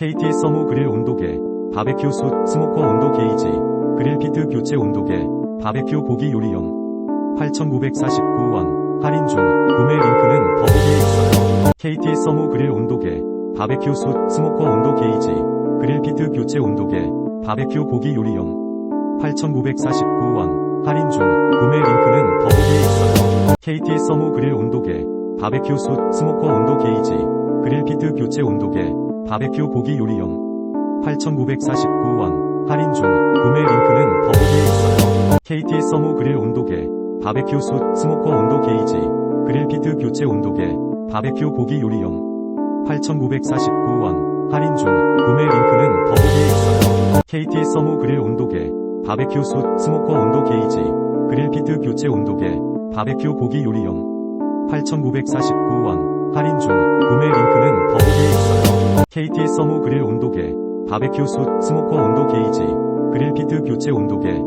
KT 서모 그릴 온도계, 바베큐 숯, 스모커 온도 게이지, 그릴 피트 교체 온도계, 바베큐 고기 요리용. 8,949원, 할인 중, 구매 링크는 더보기에 있어요. KT 서모 그릴 온도계, 바베큐 숯, 스모커 온도 게이지, 그릴 피트 교체 온도계, 바베큐 고기 요리용. 8,949원, 할인 중, 구매 링크는 더보기에 있어요. KT 서모 그릴 온도계, 바베큐 숯, 스모커 온도 게이지, 그릴 피트 교체 온도계, 바베큐 고기 요리용. 8,949원, 할인 중, 구매 링크는 더보기에 있어요. KT 서모 그릴 온도계, 바베큐 숯, 스모커 온도 게이지, 그릴 피트 교체 온도계, 바베큐 고기 요리용. 8,949원, 할인 중, 구매 링크는 더보기에 있어요. KT 서모 그릴 온도계, 바베큐 숯, 스모커 온도 게이지, 그릴 피트 교체 온도계, 바베큐 고기 요리용. 8,949원, 할인 중, 구매 KT 서모 그릴 온도계, 바베큐 숯, 스모커 온도 게이지, 그릴 피트 교체 온도계,